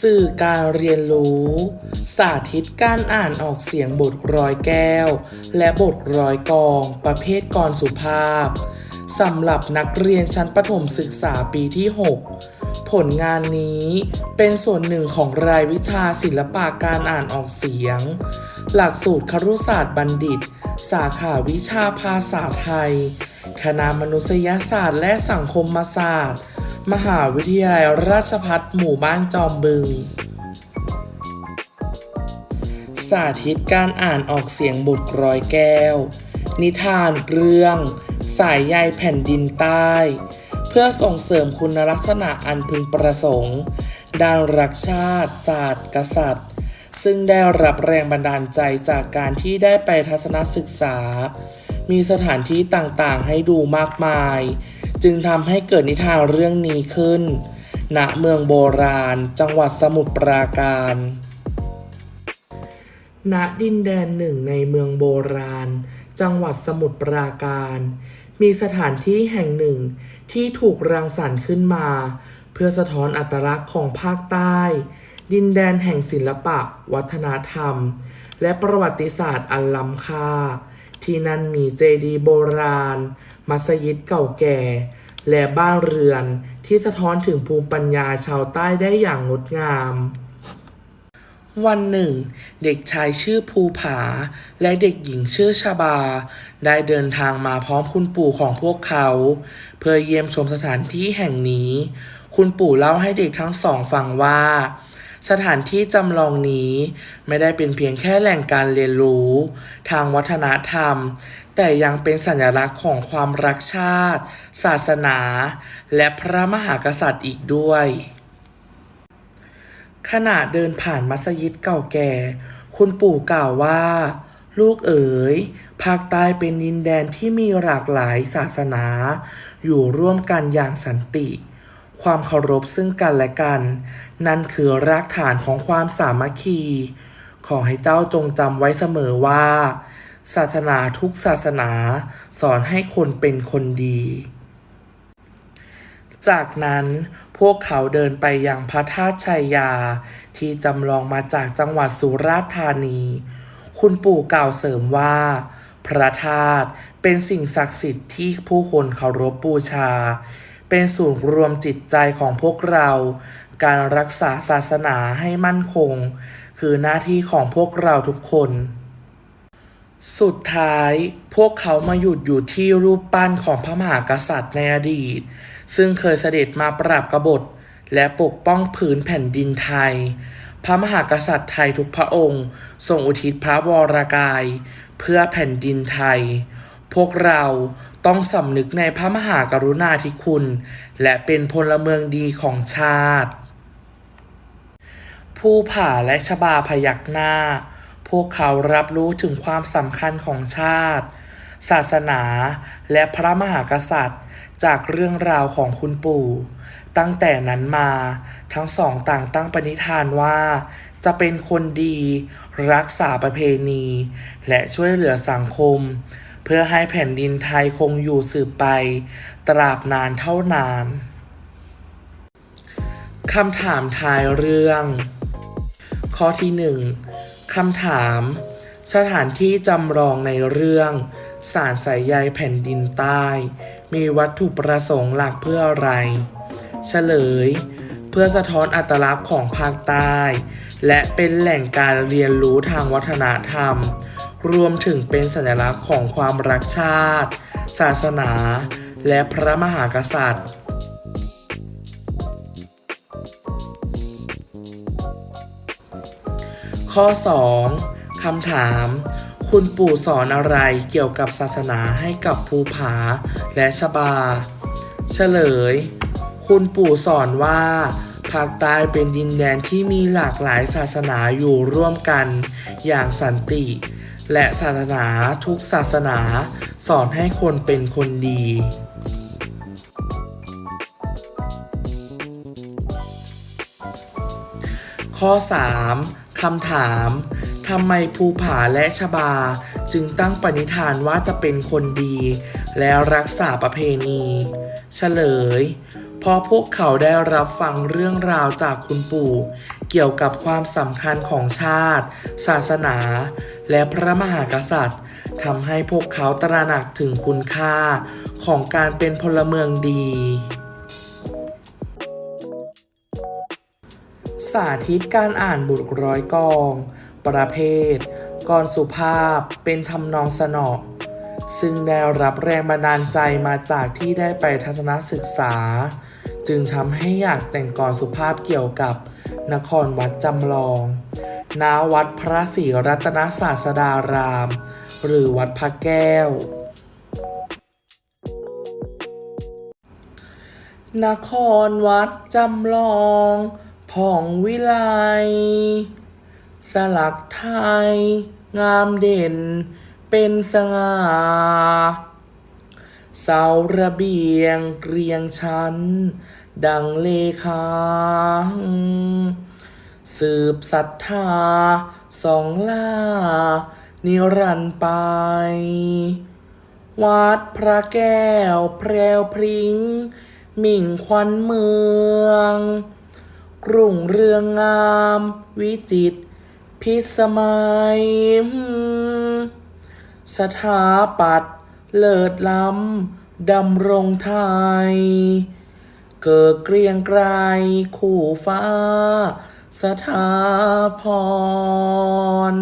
สื่อการเรียนรู้ สาธิตการอ่านออกเสียงบทร้อยแก้ว และบทร้อยกอง ประเภทกรสุภาพสำหรับนักเรียนชั้นประถมศึกษาปีที่ 6 ผลงานนี้เป็นส่วนหนึ่งของรายวิชาศิลปะการอ่านออกเสียง หลักสูตรครุศาสตร์บัณฑิต สาขาวิชาภาษาไทย คณะมนุษยศาสตร์และสังคมศาสตร์ มหาวิทยาลัยราชภัฏหมู่บ้านจอมบึง สาธิตการอ่านออกเสียงบทร้อยแก้ว นิทานเรื่อง สายใยแผ่นดินใต้ เพื่อส่งเสริมคุณลักษณะอันพึงประสงค์ ด้านรักชาติ ศาสตร์กษัตริย์ ซึ่งได้รับแรงบันดาลใจจากการที่ได้ไปทัศนศึกษา มีสถานที่ต่างๆให้ดูมากมาย จึงทำให้เกิดนิทานเรื่องนี้ขึ้น ณ เมืองโบราณ จังหวัดสมุทรปราการ ณ ดินแดนหนึ่งในเมืองโบราณ จังหวัดสมุทรปราการ มีสถานที่แห่งหนึ่งที่ถูกรังสรรค์ขึ้นมา เพื่อสะท้อนอัตลักษณ์ของภาคใต้ ดินแดนแห่งศิลปะ วัฒนธรรม และประวัติศาสตร์อันล้ำค่า ที่นั่นมีเจดีย์โบราณ มัสยิดเก่าแก่ และบ้านเรือนที่สะท้อนถึงภูมิปัญญาชาวใต้ได้อย่างงดงาม วันหนึ่ง เด็กชายชื่อภูผา และเด็กหญิงชื่อชาบา ได้เดินทางมาพร้อมคุณปู่ของพวกเขา เพื่อเยี่ยมชมสถานที่แห่งนี้ คุณปู่เล่าให้เด็กทั้งสองฟังว่าสถานที่จำลองนี้ไม่ได้เป็นเพียงแค่แหล่งการเรียนรู้ ทางวัฒนธรรม แต่ยังเป็นสัญลักษณ์ของความรักชาติ ศาสนา และพระมหากษัตริย์อีกด้วย ขณะเดินผ่านมัสยิดเก่าแก่ คุณปู่กล่าวว่า ลูกเอ๋ย ภาคใต้เป็นดินแดนที่มีหลากหลายศาสนา อยู่ร่วมกันอย่างสันติ ความเคารพซึ่งกันและกัน นั่นคือรากฐานของความสามัคคี ขอให้เจ้าจงจำไว้เสมอว่า ศาสนาทุกศาสนาสอนให้คนเป็นคนดี จากนั้นพวกเขาเดินไปยังพระธาตุชัยยา ที่จำลองมาจากจังหวัดสุราษฎร์ธานี คุณปู่กล่าวเสริมว่า พระธาตุเป็นสิ่งศักดิ์สิทธิ์ที่ผู้คนเคารพบูชา เป็นศูนย์รวมจิตใจของพวกเรา การรักษาศาสนาให้มั่นคง คือหน้าที่ของพวกเราทุกคน สุดท้ายพวกเขามาหยุดอยู่ที่รูปปั้นของพระมหากษัตริย์ในอดีต ซึ่งเคยเสด็จมาปราบกบฏ และปกป้องผืนแผ่นดินไทย พระมหากษัตริย์ไทยทุกพระองค์ทรงอุทิศพระวรากาย เพื่อแผ่นดินไทย พวกเราต้องสำนึกในพระมหากรุณาธิคุณ และเป็นพลเมืองดีของชาติ ผู้ผ่าและชบาพยักหน้า พวกเขารับรู้ถึงความสำคัญของชาติ ศาสนาและพระมหากษัตริย์ จากเรื่องราวของคุณปู่ ตั้งแต่นั้นมาทั้งสองต่างตั้งปณิธานว่า จะเป็นคนดี รักษาประเพณี และช่วยเหลือสังคม เพื่อให้แผ่นดินไทยคงอยู่สืบไป ตราบนานเท่านานคำถามท้ายเรื่อง ข้อที่หนึ่ง คำถาม สถานที่จำลองในเรื่องสารสายใยแผ่นดินใต้ มีวัตถุประสงค์หลักเพื่ออะไร เฉลย เพื่อสะท้อนอัตลักษณ์ของภาคใต้ และเป็นแหล่งการเรียนรู้ทางวัฒนธรรม รวมถึงเป็นสัญลักษณ์ของความรักชาติ ศาสนา และพระมหากษัตริย์ ข้อ 2. คำถาม คุณปู่สอนอะไรเกี่ยวกับศาสนาให้กับภูผาและชบา เฉลย คุณปู่สอนว่าภาคใต้เป็นดินแดนที่มีหลากหลายศาสนาอยู่ร่วมกันอย่างสันติ และศาสนาทุกศาสนาสอนให้คนเป็นคนดี ข้อ 3. คำถามทำไมภูผาและชบา จึงตั้งปณิธานว่าจะเป็นคนดี และรักษาประเพณี เฉลยเพเพราะพวกเขาได้รับฟังเรื่องราวจากคุณปู่ เกี่ยวกับความสำคัญของชาติ ศาสนา และพระมหากษัตริย์ทำให้พวกเขาตระหนักถึงคุณค่าของการเป็นพลเมืองดี สาธิตการอ่านบุตรร้อยกอง ประเภทกรสุภาพเป็นทำนองสนอซึ่งได้รับแรงบันดาลใจมาจากที่ได้ไปทัศนศึกษา จึงทำให้อยากแต่งกรสุภาพเกี่ยวกับนครวัดจำลอง ณ วัดพระศรีรัตนศาสดาราม หรือวัดพระแก้ว นครวัดจำลอง ผ่องวิไล สลักไทย งามเด่น เป็นสง่า เสาระเบียงเรียงชั้น ดังเลขาสืบศรัทธาสองล่า นิรันต์ไป วัดพระแก้วแพรวพริง้ง มิ่งควันเมือง รุงเรืองงาม วิจิต พิสมัย สถาปัตย์เลิศล้ำดำรงไทย เกิดเกรียงไกรคู่ฟ้า สถาพร